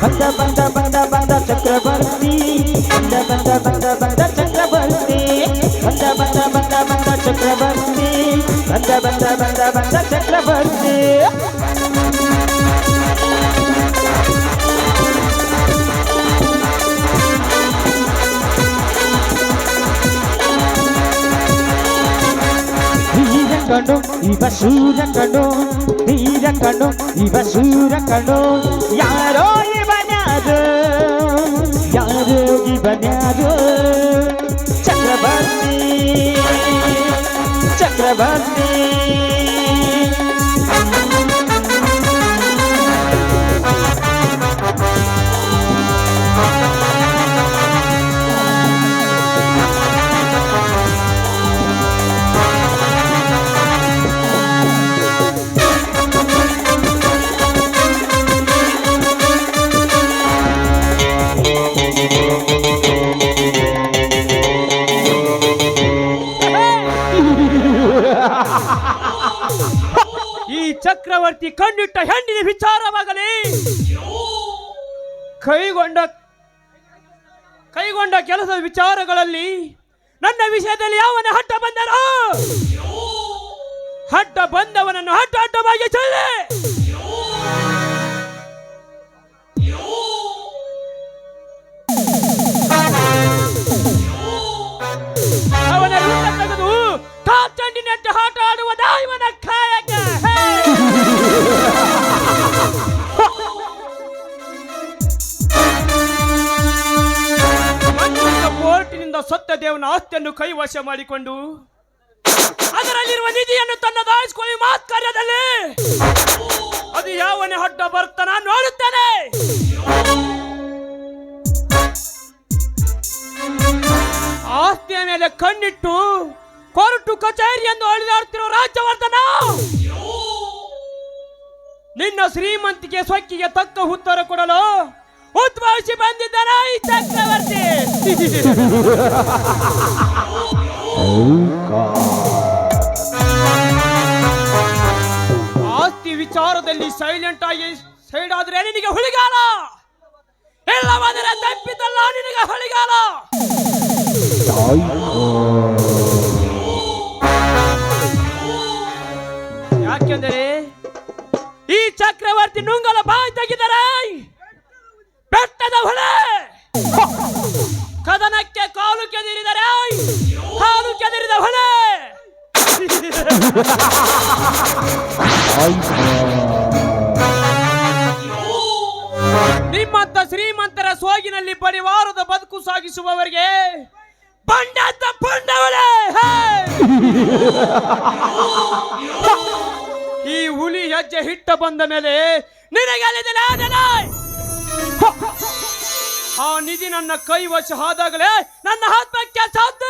ಬಂದ ಬಂದ ಬಂದ ಬಂದ ಚಕ್ರವರ್ತಿ ಬಂದ ಬಂದ ಬಂದ ಬಂದ ಚಕ್ರವರ್ತಿ ಬಂದ ಬಂದ ಬಂದ ಬಂದ ಚಕ್ರವರ್ತಿ ಬಂದ ಬಂದ ಬಂದ ಬಂದ ಚಕ್ರವರ್ತಿ ಧೀರ ಕಣು ಇವ ಶೂರ ಕಣು ಧೀರ ಕಣು ಇವ ಶೂರ ಕಣು ಯಾರೋ ಇವನ್ಯಾರು? ಯಾರೋ ಚಕ್ರವರ್ತಿ ಚಕ್ರವರ್ತಿ. ಚಕ್ರವರ್ತಿ ಕಣ್ಣಿಟ್ಟ ಹೆಣ್ಣಿನ ವಿಚಾರವಾಗಲಿ. ಕೈಗೊಂಡ ಕೈಗೊಂಡ ಕೆಲಸದ ವಿಚಾರಗಳಲ್ಲಿ ನನ್ನ ವಿಷಯದಲ್ಲಿ ಯಾವನ ಹಟ್ಟ ಬಂದರೋ? ಹಟ್ಟ ಬಂದವನನ್ನು ಹಟ್ಟ ಹಟ್ಟವಾಗಿ ಚೊಲ್ಲೆ ಅವನ ತೆಗೆದು ಆಟ ಆಡುವುದ ಇವನ ಕೋರ್ಟಿನಿಂದ ಸತ್ತ ದೇವನ ಆಸ್ತಿಯನ್ನು ಕೈವಶ ಮಾಡಿಕೊಂಡು ಅದರಲ್ಲಿರುವ ನಿಧಿಯನ್ನು ತನ್ನ ದಾಯಿಸಿಕೊಳ್ಳಿ ಮಾತ್ಕಾರ್ಯದಲ್ಲಿ ಅದು ಯಾವನೇ ಹಡ್ಡ ಬರ್ತಾನ ನೋಡುತ್ತೇನೆ. ಆಸ್ತಿಯ ಮೇಲೆ ಕಣ್ಣಿಟ್ಟು ಕೋರ್ಟು ಎಂದು ಅಳಿದಾಡ್ತಿರೋ ರಾಜ್ಯವರ್ಧನ! ನಿನ್ನ ಶ್ರೀಮಂತಿಗೆ ಸೊಕ್ಕಿಗೆ ತಕ್ಕ ಉತ್ತರ ಕೊಡಲು? ಉದ್ಭವಿಸಿ ಬಂದಿದ್ದಾನ ಈ ಚಕ್ರವರ್ತಿ. ಆಸ್ತಿ ವಿಚಾರದಲ್ಲಿ ಸೈಲೆಂಟ್ ಆಗಿ ಸೈಡ್ ಆದ್ರೆ ನಿನಗೆ ಹುಳಿಗಾಲ. ಇಲ್ಲವಾದರೆ ತಪ್ಪಿದ್ದಲ್ಲ ನಿನಗೆ ಹುಳಿಗಾಲ. ಯಾಕೆಂದರೆ ಈ ಚಕ್ರವರ್ತಿ ನುಂಗಲ ಬಾಯಿ ತೆಗಿದರೆ. ಬೆಟ್ಟದ ಹೊಳೆ! ಕದನಕ್ಕೆ ಕಾಲು ಕೆದಿರಿದರೆ ಕಾಲು ಕೆದಿರಿದ ಹೊಳೆ! ನಿಮ್ಮಂತ ಶ್ರೀಮಂತರ ಸೋಗಿನಲ್ಲಿ ಪರಿವಾರದ ಬದುಕು ಸಾಗಿಸುವವರಿಗೆ ಬಂಡಂತ ಬಂಡವಳೆ ಈ ಹುಲಿ ಹೆಜ್ಜೆ ಹಿಟ್ಟ ಬಂದ ಮೇಲೆ ನಿನಗೆ ಆ ನಿಧಿ ನನ್ನ ಕೈ ವಶ ಆದಾಗಲೇ ನನ್ನ ಆತ್ಮಕ್ಕೆ ಸಾಧ್ಯ.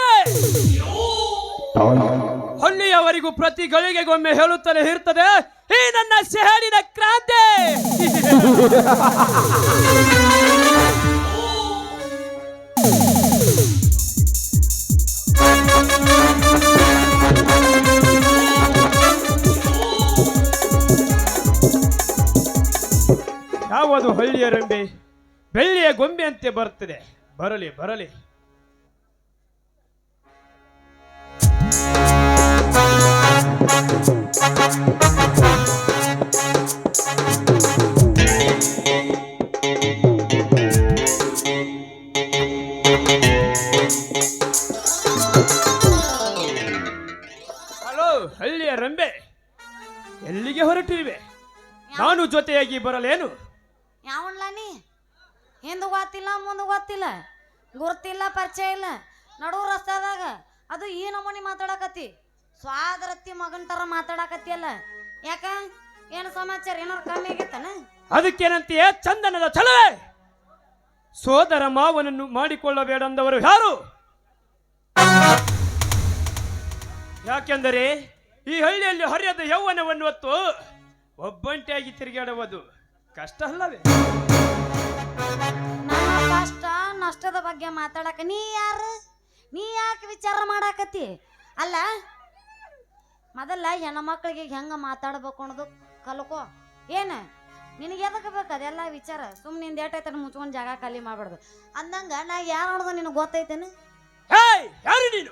ಹಳ್ಳಿಯವರಿಗೂ ಪ್ರತಿ ಗಳಿಗೆಗೊಮ್ಮೆ ಹೇಳುತ್ತಲೇ ಇರ್ತದೆ, ಈ ನನ್ನ ಶಹರಿನ ಕ್ರಾಂತಿ. ಯಾವುದು ಹಳ್ಳಿಯ ರಂಬೆ ಬೆಳ್ಳಿಯ ಗೊಂಬೆ ಬರ್ತದೆ ಬರಲಿ ಬರಲಿ. ಹಲೋ ಹಳ್ಳಿಯ ರಂಬೆ ಎಲ್ಲಿಗೆ ಹೊರಟಿರುವೆ ನಾನು ಜೊತೆಯಾಗಿ ಬರಲೇನು? ಯಾವನ್ಲ ನೀ? ಹಿಂದೆ ಗೊತ್ತಿಲ್ಲ, ಮುಂದೆ ಗೊತ್ತಿಲ್ಲ, ಗುರ್ತಿಲ್ಲ, ಪರಿಚಯ ಇಲ್ಲ. ನಡು ರಸ್ತಾದಾಗ ಅದು ಈ ನಮೂನಿ ಮಾತಾಡಕತ್ತಿ. ಸ್ವಾದರತ್ತಿ ಮಗನ ತರ ಮಾತಾಡಕತ್ತಿಯಲ್ಲ ಯಾಕ? ಏನು ಸಮಾಚಾರ? ಏನಾರು ಕಮ್ಮಿ ಆಗೈತನ? ಅದಕ್ಕೇನಂತೀಯ? ಚಂದನದ ಚಲವೇ! ಸೋದರ ಮಾವನನ್ನು ಮಾಡಿಕೊಳ್ಳಬೇಡಂದವರು ಯಾರು? ಯಾಕೆಂದರೆ ಈ ಹಳ್ಳಿಯಲ್ಲಿ ಹರಿಯದ ಯೌವನವನ್ನು ಹೊತ್ತು ಒಬ್ಬಂಟಿಯಾಗಿ ತಿರುಗಾಡುವುದು. ಕಷ್ಟ ಅಲ್ಲವೇ? ನಮ್ಮ ಕಷ್ಟ ನಷ್ಟದ ಬಗ್ಗೆ ಮಾತಾಡಕ ನೀ ಯಾರು? ನೀ ಯಾಕೆ ವಿಚಾರ ಮಾಡಾಕತಿ ಅಲ್ಲ ಮೊದಲ ಹೆಣ್ಮಕ್ಳಿಗೆ ಹೆಂಗ ಮಾತಾಡ್ಬೇಕು ಅನ್ನೋದು ಕಲ್ಕೋ. ಏನ? ನಿನಗೆ ಎದಕ್ಕೆ ಬೇಕು ಅದೆಲ್ಲ ವಿಚಾರ? ಸುಮ್ಮನೆ ನಿಂದ ಏಟೈತೆ ಮುಚ್ಕೊಂಡು ಜಾಗ ಖಾಲಿ ಮಾಡ್ಬಾರ್ದು ಅಂದಂಗ ನಾ ಯಾರು ಅನ್ನೋದು ನಿನಗೆ ಗೊತ್ತೈತೇನು? ಯಾರು ನೀನು?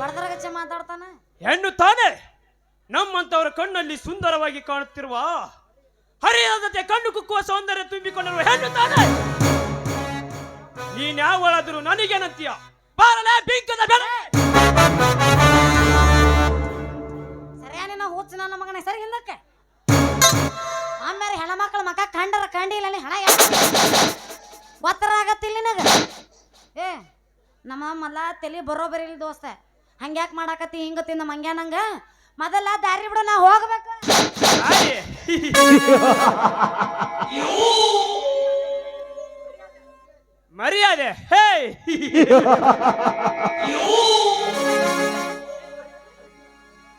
ಬಡದ್ರಾಗಚ್ಚ ಮಾತಾಡ್ತಾನ? ಹೆಣ್ಣು ತಾನೇ? ನಮ್ಮಂತವರ ಕಣ್ಣಲ್ಲಿ ಸುಂದರವಾಗಿ ಕಾಣುತ್ತಿರುವ ಹರಿಯಾದತೆ ಕಣ್ಣು ಕುಕ್ಕುವ ಸೌಂದರ್ಯ ತುಂಬಿಕೊಂಡರು ಹೆಣ್ಣು ತಾನೇ ನೀನ್ಯಾವಳಾದರೂ ನನಗೇನಂತೀಯ? ಬಾರಲೇ ಬಿಂಕದ ಬೆಳೆ ಸರಿಯಾಗಿ ನಾ ಹುಚ್ಚ ನನ್ನ ಮಗನೇ. ಸರಿ ಹಿಂದಕ್ಕೆ. ಆಮೇಲೆ ಹೆಣ್ಮಕ್ಳ ಮಕ ಕಂಡರ ಕಂಡಿಲ್ಲ ನೀ ಹಣ ಒತ್ತರ ಆಗತ್ತಿಲ್ಲ ನಿನಗ? ಏ ನಮ್ಮ ಮಲ್ಲ ತಲೆ ಬರೋಬರಿ ಇಲ್ಲ ದೋಸ್ತ. ಹಂಗ್ಯಾಕ್ ಮಾಡಾಕತ್ತಿ ಹಿಂಗ ತಿಂದ ಮಂಗ್ಯಾನಂಗ ಮೊದಲ ದಾರಿ ಬಿಡು ನಾ ಹೋಗ್ಬೇಕು. ಮರ್ಯಾದೆ ಹೇ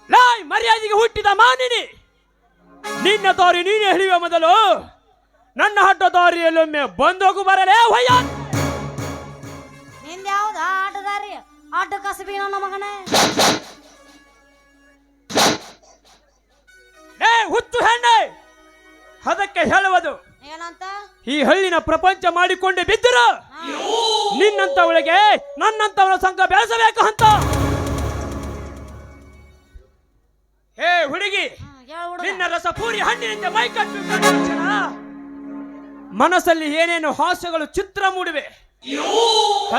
ಲಾಯ್ ಮರ್ಯಾದೆಗೆ ಹುಟ್ಟಿದ ಮಾನಿನಿ! ನಿನ್ನ ದಾರಿ ನೀನೇ ಹಿಡಿಯುವ ಮೊದಲು ನನ್ನ ಹಡ್ಡ ದಾರಿಯಲ್ಲೊಮ್ಮೆ ಬಂದೋಗು ಬರಲೇ, ಹೊಯ್ಯ! ನಿಂದ ಯಾವ್ದು ಆಟದಾರಿ ಆಟ ಕಸಬಿ ನನ್ನ ಮಗನೇ! ಈ ಹಳ್ಳಿನ ಪ್ರಪಂಚ ಮಾಡಿಕೊಂಡೆ ಬಿದ್ದರು. ನಿನ್ನಂತವಳಿಗೆ ನನ್ನಂತವನ ಸಂಘ ಬೆಳೆಸಬೇಕು ಅಂತ. ಹೇ ಹುಡುಗಿ ನಿನ್ನ ರಸ ರಸಪೂರಿ ಹಣ್ಣಿನಿಂದ ಮೈಕಟ್ಟು ಮನಸ್ಸಲ್ಲಿ ಏನೇನು ಹಾಸ್ಯಗಳು ಚಿತ್ರ ಮೂಡಿವೆ.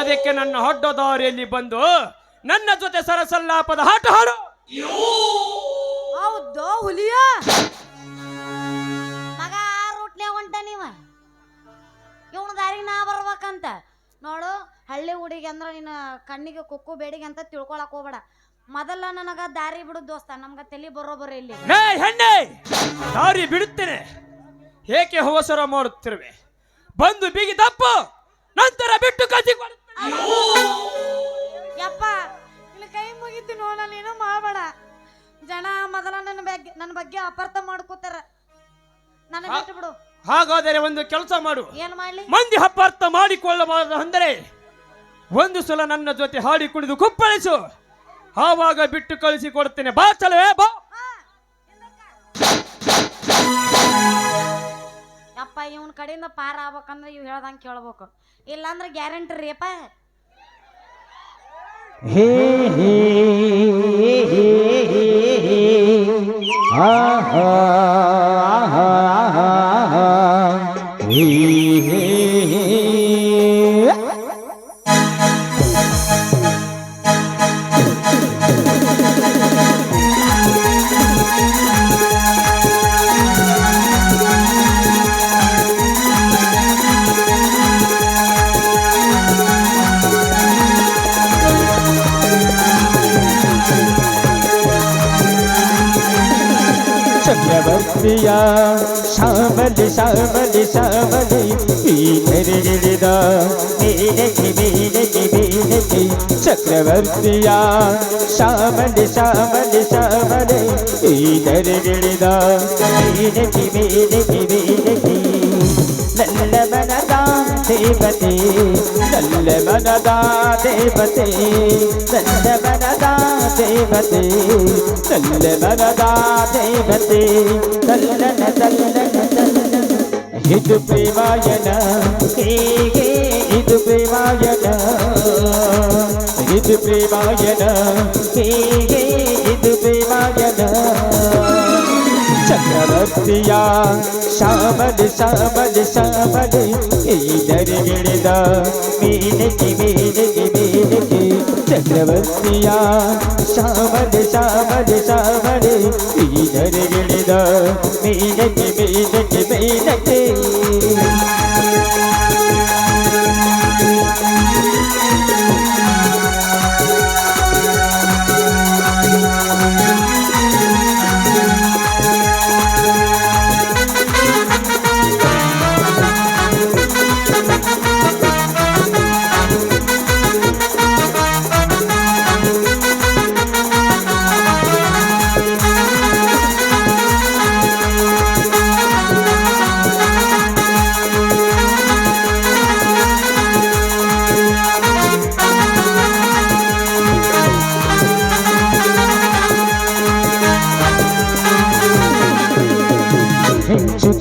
ಅದಕ್ಕೆ ನನ್ನ ಹೊಡ್ಡ ದಾರಿಯಲ್ಲಿ ಬಂದು ನನ್ನ ಜೊತೆ ಸರಸಲ್ಲಾಪದ ಹಾಟ ಹಾಡು ಹೌದು ಹುಲಿಯ. ದಾರಿಗೆ ನಾ ಬರ್ಬೇಕಂತ. ನೋಡು ಹಳ್ಳಿ ಹುಡುಗಿ ಅಂದ್ರ ನಿನ್ನ ಕಣ್ಣಿಗೆ ಕುಕ್ಕು ಬೇಡಿಗೆ ಅಂತ ತಿಳ್ಕೊಳಕ್ ಹೋಗ್ಬೇಡ. ಮೊದಲ ನನಗ ದಾರಿ ಬಿಡು ದೋಸ್ತ ನಮ್ಗ ತಲಿ ಬರೋಬರ ಇಲ್ಲಿ. ಹೆಣ್ಣೆ ದಾರಿ ಬಿಡುತ್ತೇನೆ. ಏಕೆ ಹೊಸರ ಮಾಡುತ್ತಿರುವೆ? ಬಂದು ಬಿಗಿ ತಪ್ಪು ನಂತರ ಬಿಟ್ಟು ಕತಿ ಯಪ್ಪ ಇಲ್ಲಿ ಕೈ ಮುಗಿತು ನೋಡ ನೀನು ಮಾಡಬೇಡ. ಜನ ಮೊದಲ ನನ್ನ ಬಗ್ಗೆ ನನ್ನ ಬಗ್ಗೆ ಅಪಾರ್ಥ ಮಾಡ್ಕೋತಾರ. ನನಗೆ ಬಿಟ್ಟು ಬಿಡು. ಹಾಗಾದರೆ ಒಂದು ಕೆಲಸ ಮಾಡು ಏನ್ ಮಾಡ್ಲಿ ಮಂದಿ ಅಪಾರ್ಥ ಮಾಡಿಕೊಳ್ಳಬಾರದು ಅಂದರೆ ಒಂದು ಸಲ ನನ್ನ ಜೊತೆ ಹಾಡಿ ಕುಡಿದು ಕುಪ್ಪಳಿಸು ಆವಾಗ ಬಿಟ್ಟು ಕಳಿಸಿ ಕೊಡ್ತೇನೆ ಬಾ ಚಲವೇ ಬಾ ಅಪ್ಪ ಇವನ್ ಕಡೆಯಿಂದ ಪಾರ ಆಗ್ಬೇಕಂದ್ರೆ ಇವ್ ಹೇಳ್ದಂಗೆ ಕೇಳ್ಬೇಕು ಇಲ್ಲಾಂದ್ರೆ ಗ್ಯಾರಂಟಿ ರೀಪ ಹೇ ಹೇ ಹೇ ಹೇ पिया शामल शामल शामल पीतर गिरदा मेरे की मेरे की मेरे की चक्रवर्तिया शामल शामल शामल पीतर गिरदा मेरे की मेरे की मेरे की नल्ल मनदा देवते नल्ल मनदा देवते नल्ल मनदा ದೇವತೆ, ತಲ್ಲ ಬರದ ದೇವತೆ ತಲ್ಲನ ತಲ್ಲನ ತಲ್ಲನ ಇದು ಪ್ರೇಮಾಯಣ, ಹೇಗೆ ಇದು ಪ್ರೇಮಾಯಣ. ಇದು ಪ್ರೇಮಾಯಣ, ಹೇಗೆ ಇದು ಪ್ರೇಮಾಯಣ. ಚಕ್ರವರ್ತಿಯ ಶಾಮದ ಶಾಮದ ಶಾಮದ ಈದರಿಗಿಳಿದ ಮೇಲಕ್ಕೆ ಮೇಲಕ್ಕೆ ಮೇಲಕ್ಕೆ ಚಕ್ರವರ್ತಿಯ ಶಾಮಲಿ ಶಾಮಲಿ ಶಾಮಲಿ ಈದರಿಗಿಳಿದ ಮೇಲಕ್ಕೆ ಮೇಲಕ್ಕೆ ಮೇಲಕ್ಕೆ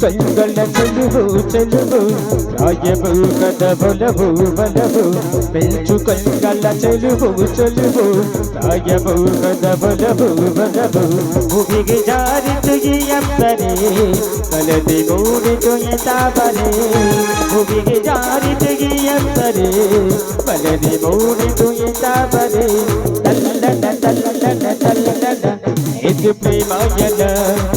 ಕೈಗಳ ಚೆಲುವು ಚೆಲುವು. ರಾಯವು ಕದ ಬಲವು. ಬಲವು ಬೆಂಚು ಕೈಗಳ ಚೆಲುವು ಚೆಲುವು. ರಾಯವು ಕದ ಬಲವು. ಬಲವು ಭೂಮಿಗೆ ಜಾರಿತು ಅಪ್ಪರೆ ಕಲದಿ ಮೂಡಿತು ಎತಾಬರೆ ಭೂಮಿಗೆ ಜಾರಿತು ಅಪ್ಪರೆ ಕಲದಿ ಮೂಡಿತು ಎತಾಬರೆ ತಲ್ಲಡ ತಲ್ಲಡ ಇದು ಪ್ರೇಮ ಇದು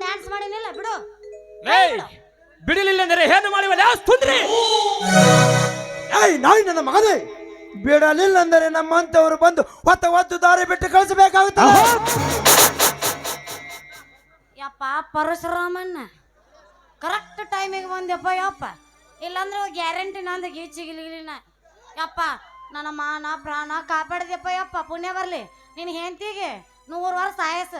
ಡ್ಯಾನ್ಸ್ ಮಾಡಿಲ್ಲ ಬಿಡು. ಬಿಡಲಿಲ್ಲ ಅಂದರೆ ಏನು ಮಾಡಿವಲ್ಲ ತುಂದ್ರಿ? ಏಯ್ ನಾಯಿ ನನ್ನ ಮಗನೇ ಬಿಡಲಿಲ್ಲ ಅಂದ್ರೆ ನಮ್ಮಂತವರು ಬಂದು ಹೊತ್ತ ಹೊತ್ತು ದಾರಿ ಬಿಟ್ಟು ಕಳಿಸಬೇಕಾಗುತ್ತದೆ ಯಪ್ಪ ಪರಶುರಾಮಣ್ಣ ಕರೆಕ್ಟ್ ಟೈಮಿಗೆ ಬಂದ್ಯಪ್ಪ ಯಪ್ಪ. ಇಲ್ಲಾಂದ್ರೆ ಗ್ಯಾರಂಟಿ ನಂದು ಗೀಚಿಗಿಲಿಗಿಲಿನ ಯಪ್ಪ ನನ್ನ ಮಾನ ಪ್ರಾಣ ಕಾಪಾಡಿದ್ಯಪ್ಪ ಯಪ್ಪ ಪುಣ್ಯ ಬರಲಿ. ನಿನ್ನ ಹೆಂಡತಿಗೆ ನೂರು ವರ್ಷ ಸಾಯಸ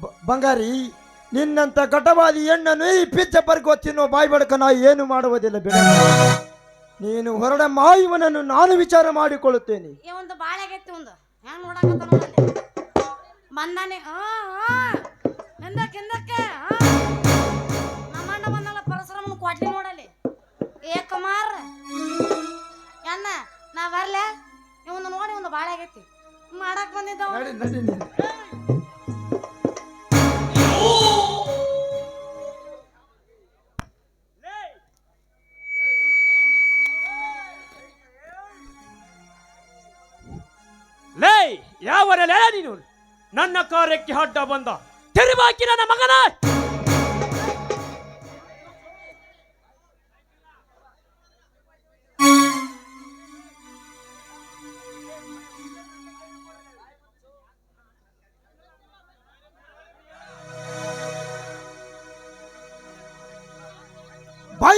ಬ- ಬಂಗಾರಿ ನಿನ್ನಂತ ಘಟವಾದಿ ಹೆಣ್ಣನ್ನು ಈ ಪಿಚ್ಚ ತಿನ್ನೋ ಬಾಯಿ ಬಡಕ ನಾ ಏನು ಮಾಡುವುದಿಲ್ಲ ಬಿಡ ನೀನು ಹೊರಡ ಮಾಯುವನನ್ನು ನಾನು ವಿಚಾರ ಮಾಡಿಕೊಳ್ಳುತ್ತೇನೆ. ಈ ಒಂದು ಬಾಳೆಗೆತ್ತಿ ಒಂದು. ಹೆಂಗ್ ನೋಡಕತ್ತ ನೋಡಲ್ಲಿ ಬಂದಾನೆ. ಹಿಂದಕ್ಕೆ ಹಿಂದಕ್ಕೆ ಆ. ನಮ್ಮಣ್ಣ ಬಂದಲ್ಲ ಪರಶುರಾಮನ ಕೊಡ್ಲಿ ನೋಡಲ್ಲಿ. ಏ ಕುಮಾರ್ ಅಣ್ಣ ನಾ ಬರ್ಲ? ಇವನು ನೋಡಿ ಒಂದು ಬಾಳೆಗೆತ್ತಿ ಮಾಡಕ್ ಬಂದಿದ್ದ. ನಡಿ ನಡಿ ನೀನು. ಲೇ ಯಾವರಲ್ಲ ನೀನು? ನನ್ನ ಕಾರ್ಯಕ್ಕೆ ಅಡ್ಡ ಬಂದ. ತಿರುವಾಕಿ ನನ್ನ ಮಗನ?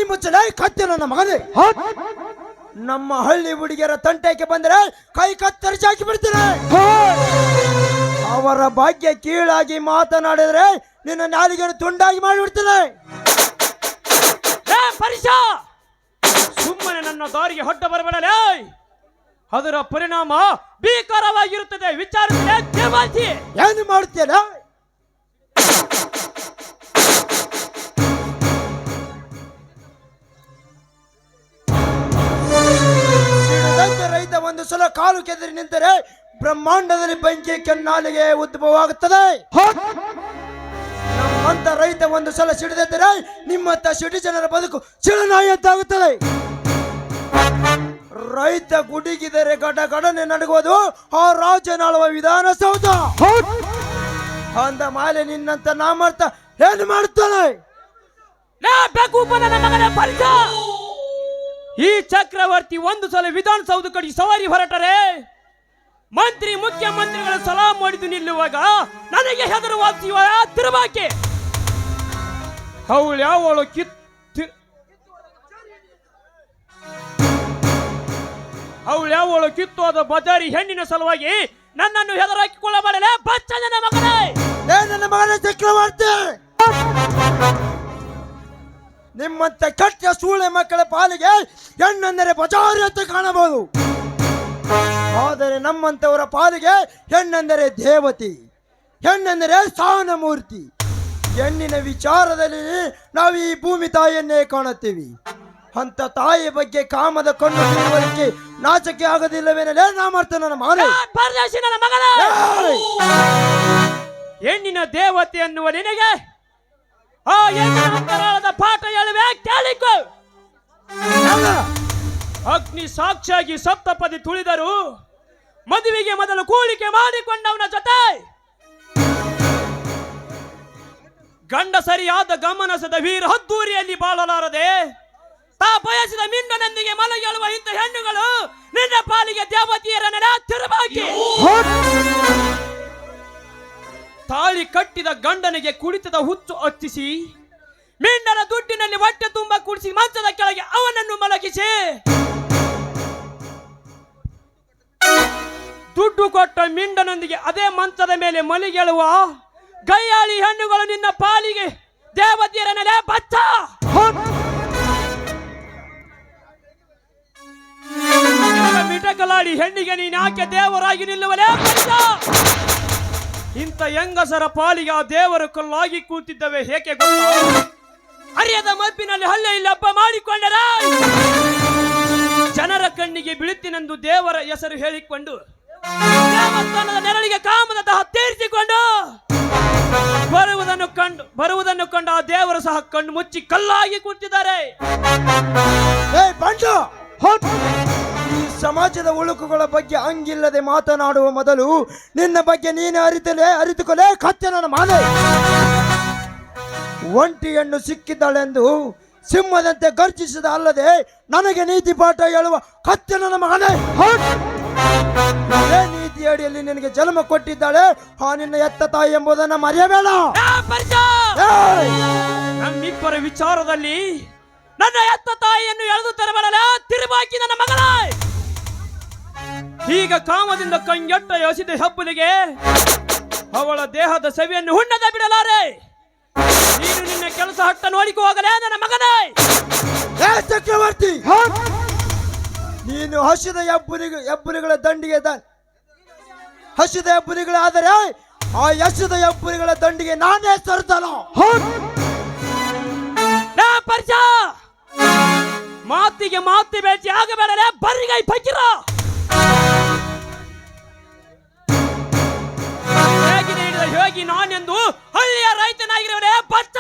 ಬಾಯಿ ಮುಚ್ಚಲ ಕತ್ತೆ ನನ್ನ ಮಗನೇ. ನಮ್ಮ ಹಳ್ಳಿ ಹುಡುಗಿಯರ ತಂಟೆಗೆ ಬಂದರೆ ಕೈ ಕತ್ತರಿಸಿ ಹಾಕಿ ಬಿಡ್ತೀನಿ. ಅವರ ಭಾಗ್ಯ ಕೀಳಾಗಿ ಮಾತನಾಡಿದ್ರೆ ನಿನ್ನ ನಾಲಿಗೆಯನ್ನು ತುಂಡಾಗಿ ಮಾಡಿಬಿಡ್ತೀನಿ. ಸುಮ್ಮನೆ ನನ್ನ ದಾರಿಗೆ ಹೊಡ್ಡ ಬರಬೇಡಲೇ. ಅದರ ಪರಿಣಾಮ ಭೀಕರವಾಗಿರುತ್ತದೆ. ವಿಚಾರಿಸಿದೆ ದೇವಾಂತಿ ಏನು ಮಾಡ್ತೀರ ಒಂದು ಸಲ ಕಾಲು ಕೆದರಿ ನಿಂತರೆ ಬ್ರಹ್ಮಾಂಡದಲ್ಲಿ ಬೆಂಕಿ ಕೆನ್ನಾಲಿಗೆ ಉದ್ಭವ ಆಗುತ್ತದೆ ನಮ್ಮಂತ ರೈತ ಒಂದು ಸಲ ಸಿಡಿದಿದ್ದರೆ ನಿಮ್ಮಂತ ಸಿಡಿ ಜನರ ಬದುಕು ಸಿಳನಾಯಿಯಂತಾಗುತ್ತದೆ ರೈತ ಗುಡಿಗಿದರೆ ಗಡ ಗಡನೆ ನಡಗುವುದು ಆ ರಾಜನಾಳುವ ವಿಧಾನಸೌಧ. ಅಂದ ಮಾಲೆ ನಿನ್ನಂತ ನಾಮರ್ಥ ಏನು ಮಾಡುತ್ತಾನೆ ಈ ಚಕ್ರವರ್ತಿ ಒಂದು ಸಲ ವಿಧಾನಸೌಧ ಕಡೆ ಸವಾರಿ ಹೊರಟರೆ. ಮಂತ್ರಿ, ಮುಖ್ಯಮಂತ್ರಿಗಳ ಸಲಾಂ ಮಾಡಿದ್ದು ನಿಲ್ಲುವಾಗ ನನಗೆ ಹೆದರುವ ತಿರುವಾಕೆ ಅವಳು ಯಾವಳು ಕಿತ್ತು ಅವಳು ಯಾವಳು ಕಿತ್ತೋದ ಬಜಾರಿ ಹೆಣ್ಣಿನ ಸಲುವಾಗಿ ನನ್ನನ್ನು ಹೆದರಾಕಿಕೊಳ್ಳಬಾರಲೇ ಬಚ್ಚ ನನ್ನ ಮಗನೇ. ನನ್ನ ಮಗನೇ ಚಕ್ರವರ್ತಿ. ನಿಮ್ಮಂತ ಕೆಟ್ಟ ಸೂಳೆ ಮಕ್ಕಳ ಪಾಲಿಗೆ ಹೆಣ್ಣೆಂದರೆ ಬಜಾರಿ ಅಂತ ಕಾಣಬಹುದು. ಆದರೆ ನಮ್ಮಂತವರ ಪಾಲಿಗೆ ಹೆಣ್ಣೆಂದರೆ ದೇವತೆ ಹೆಣ್ಣೆಂದರೆ ಸ್ಥಾನ ಮೂರ್ತಿ ಹೆಣ್ಣಿನ ವಿಚಾರದಲ್ಲಿ ನಾವು ಈ ಭೂಮಿ ತಾಯಿಯನ್ನೇ ಕಾಣುತ್ತೀವಿ. ಅಂತ ತಾಯಿಯ ಬಗ್ಗೆ ಕಾಮದ ಕಣ್ಣು ಬೀಳುವುದಕ್ಕೆ ನಾಚಕ್ಕೆ ಆಗೋದಿಲ್ಲವೇನಲೇ ನಾ ಮಾಡ್ತೇನೆ ನನ್ನ ಮಗನೇ ಏ, ಪರದೇಶಿ ನನ್ನ ಮಗನೇ ಏಯ್! ಹೆಣ್ಣಿನ ದೇವತೆ ಅನ್ನುವ ನಿನಗೆ ಆ ಅಂತರಾಳದ ಪಾಠ ಹೇಳುವೆ ಕೇಳಿಕೊ. ಅಗ್ನಿ ಸಾಕ್ಷಿಯಾಗಿ ಸಪ್ತಪದಿ ತುಳಿದರು ಮದುವೆಗೆ ಮೊದಲು ಕೂಳಿಕೆ ಮಾಡಿಕೊಂಡವನ ಜೊತೆ. ಗಂಡ ಸರಿಯಾದ ಗಮನಸದ ವೀರ ಹದ್ದೂರಿಯಲ್ಲಿ ಬಾಳಲಾರದೆ ತಾ ಬಯಸಿದ ಮಿಂಡನೊಂದಿಗೆ ಮಲಗೆಳುವ ಇಂಥ ಹೆಣ್ಣುಗಳು ನಿನ್ನ ಪಾಲಿಗೆ ದೇವತೆಯರ ನಡ ತಿರುಬಾಕಿ ತಾಳಿ ಕಟ್ಟಿದ ಗಂಡನಿಗೆ ಕುಡಿತದ ಹುಚ್ಚು ಹೊತ್ತಿಸಿ ಮಿಂಡನ ದುಡ್ಡಿನಲ್ಲಿ ಹೊಟ್ಟೆ ತುಂಬ ಕುಡಿಸಿ ಮಂಚದ ಕೆಳಗೆ ಅವನನ್ನು ಮಲಗಿಸಿ. ದುಡ್ಡು ಕೊಟ್ಟ ಮಿಂಡನೊಂದಿಗೆ ಅದೇ ಮಂಚದ ಮೇಲೆ ಮಲಿಗೆಳುವ ಗೈಯಾಳಿ ಹೆಣ್ಣುಗಳು ನಿನ್ನ ಪಾಲಿಗೆ ದೇವತೆಯರ ನೆಲೆ ಬಚ್ಚ. ಮಿಟಕಲಾಡಿ ಹೆಣ್ಣಿಗೆ ನೀನು ಯಾಕೆ ದೇವರಾಗಿ ನಿಲ್ಲುವಲೇ ಬಚ್ಚ. ಇಂಥ ಹೆಂಗಸರ ಪಾಲಿಗೆ ಆ ದೇವರು ಕಲ್ಲಾಗಿ ಕೂತಿದ್ದವೆ ಹೇಗೆ ಗೊತ್ತಾ? ಅರಿಯದ ಮಬ್ಬಿನಲ್ಲಿ ಹಲ್ಲೆ ಇಲ್ಲಿ ಹಬ್ಬ ಮಾಡಿಕೊಂಡರ? ಜನರ ಕಣ್ಣಿಗೆ ಬೀಳುತ್ತಿನೆಂದು ದೇವರ ಹೆಸರು ಹೇಳಿಕೊಂಡು ದೇವಸ್ಥಾನದ ನೆರಳಿಗೆ ಕಾಮದ ದಹ ತೀರಿಸಿಕೊಂಡು ಬರುವುದನ್ನು ಕಂಡು ಬರುವುದನ್ನು ಕಂಡು ಆ ದೇವರು ಸಹ ಕಣ್ಣು ಮುಚ್ಚಿ ಕಲ್ಲಾಗಿ ಕೂತಿದ್ದಾರೆ. ಸಮಾಜದ ಉಳುಕುಗಳ ಬಗ್ಗೆ ಹಂಗಿಲ್ಲದೆ ಮಾತನಾಡುವ ಮೊದಲು ನಿನ್ನ ಬಗ್ಗೆ ನೀನು ಅರಿತಲೇ ಅರಿತುಕೊಲೇ ಕತ್ತೆ ನನ್ನ ಮಾನೆ ಒಂಟಿಯನ್ನು ಸಿಕ್ಕಿದ್ದಾಳೆಂದು ಸಿಂಹದಂತೆ ಗರ್ಜಿಸಿದ ಅಲ್ಲದೆ ನನಗೆ ನೀತಿ ಪಾಠ ಹೇಳುವ ಕತ್ತೆ ನನ್ನ ಮಾನೆ ಅದೇ ನೀತಿ ಅಡಿಯಲ್ಲಿ ನಿನಗೆ ಜನ್ಮ ಕೊಟ್ಟಿದ್ದಾಳೆ. ಆ ನಿನ್ನ ಎತ್ತ ತಾಯಿ ಎಂಬುದನ್ನು ಮರೆಯಬೇಡ! ನಮ್ಮಿಬ್ಬರ ವಿಚಾರದಲ್ಲಿ ನನ್ನ ಎತ್ತ ತಾಯಿಯನ್ನು ಎಳೆದು ತರಬಾರ ತಿರುಬಾಕಿ ನನ್ನ ಮಗಳ. ಈಗ ಕಾಮದಿಂದ ಕಂಗೆಟ್ಟ ಎಸಿದ ಹಬ್ಬಲಿಗೆ ಅವಳ ದೇಹದ ಸವಿಯನ್ನು ಹುಣ್ಣದ ಬಿಡಲಾರೆ. ನೀನು ನಿನ್ನ ಕೆಲಸ ಹಟ್ಟ ನೋಡಿಕೂ ಹೋಗಲೇ ನನ್ನ ಮಗನೇ. ಏ ಚಕ್ರವರ್ತಿ! ನೀನು ಹಸಿದ ಹೆಬ್ಬುಲಿಗ ಹೆಬ್ಬುಲಿಗಳ ದಂಡಿಗೆ ದ ಹಸಿದ ಹೆಬ್ಬುಲಿಗಳಾದರೆ ಆ ಹಸಿದ ಹೆಬ್ಬುಲಿಗಳ ದಂಡಿಗೆ ನಾನೇ ಸರಿದಲ್ಲ ನಾ ಪರಿಚ ಮಾತಿಗೆ ಮಾತಿ ಬೇಜಿ ಆಗಬೇಡಲೇ ಬರ್ರಿಗೈ ಫಕಿರ ಹೇಗೆ ನೀಡಿದ ಹೇಗೆ ನಾನೆಂದು ಹಳ್ಳಿಯ ರೈತನಾಗಿರುವನೇ ಬಚ್ಚ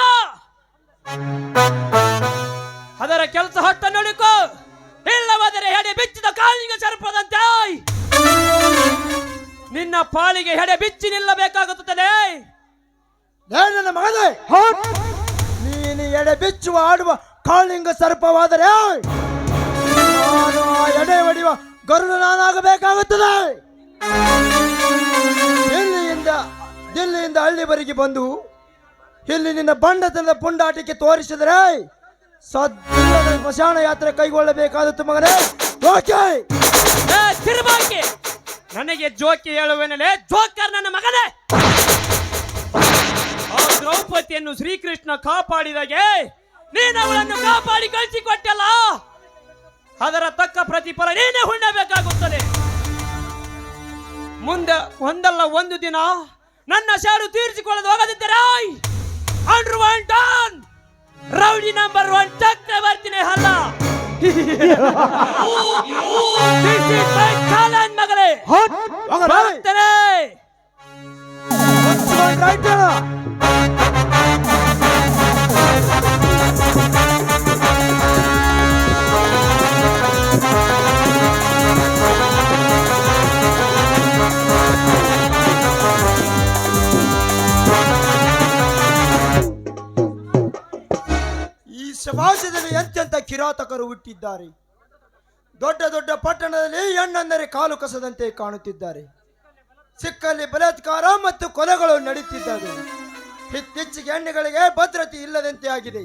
ಅದರ ಕೆಲಸ ಹೊಟ್ಟ ನಡುಕು! ಇಲ್ಲವಾದರೆ ಹೆಡೆ ಬಿಚ್ಚಿದ ಕಾಲಿಗೆ ಸರ್ಪದಂತೆ ನಿನ್ನ ಪಾಲಿಗೆ ಹೆಡೆ ಬಿಚ್ಚಿ ನಿಲ್ಲಬೇಕಾಗುತ್ತದೆ ಏ ನನ್ನ ಮಗನೇ! ನೀನು ಎಡೆ ಬಿಚ್ಚುವ ಆಡುವ ಕಾಳಿಂಗ ಸರ್ಪವಾದರೆ ನಾನು ಆ ಎಡೆ ಹೊಡೆಯುವ ಗರುಡ ನಾನಾಗಬೇಕಾಗುತ್ತದೆ. ದಿಲ್ಲಿಯಿಂದ ದಿಲ್ಲಿಯಿಂದ ಹಳ್ಳಿವರೆಗೆ ಬಂದು ಇಲ್ಲಿ ನಿನ್ನ ಬಂಡತನದ ಪುಂಡಾಟಿಕೆ ತೋರಿಸಿದರೆ ಸ್ಮಶಾನ ಯಾತ್ರೆ ಕೈಗೊಳ್ಳಬೇಕಾದತ್ತು ಮಗನೇ. ಓಕೆ ನನಗೆ ಜೋಕಿ ಹೇಳುವೆನಲೆ, ಜೋಕರ್ ನನ್ನ ಮಗನೇ! ಆ ದ್ರೌಪದಿಯನ್ನು ಶ್ರೀಕೃಷ್ಣ ಕಾಪಾಡಿದಾಗೆ ನೀನು ಅವಳನ್ನು ಕಾಪಾಡಿ ಕಳಿಸಿಕೊಟ್ಟಲ್ಲ? ಅದರ ತಕ್ಕ ಪ್ರತಿಫಲ ನೀನೇ ಹುಣ್ಣಬೇಕಾಗುತ್ತದೆ. ಮುಂದೆ ಒಂದಲ್ಲ ಒಂದು ದಿನ ನನ್ನ ಶಾರು ತೀರಿಸಿಕೊಳ್ಳಲು ಹೋಗದಿದ್ದರೆ ಅಂಡ್ರು one don! Rowdy number one ಚಕ್ರ ಬರ್ತೀನಿ This is my challenge, ಮಗಳೇ! ಬರ್ತೇನೆ! ಕಿರಾತಕರು ಹುಟ್ಟಿದ್ದಾರೆ. ದೊಡ್ಡ ದೊಡ್ಡ ಪಟ್ಟಣದಲ್ಲಿ ಹೆಣ್ಣಂದರೆ ಕಾಲು ಕಸದಂತೆ ಕಾಣುತ್ತಿದ್ದಾರೆ. ಸಿಕ್ಕಲ್ಲಿ ಬಲಾತ್ಕಾರ ಮತ್ತು ಕೊಲೆಗಳು ನಡೀತಿದ್ದಾವೆ. ಇತ್ತೀಚೆಗೆ ಹೆಣ್ಣುಗಳಿಗೆ ಭದ್ರತೆ ಇಲ್ಲದಂತೆ ಆಗಿದೆ.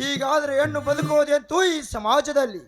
ಹೀಗಾದರೆ ಹೆಣ್ಣು ಬದುಕುವುದೆಂತೂ ಈ ಸಮಾಜದಲ್ಲಿ?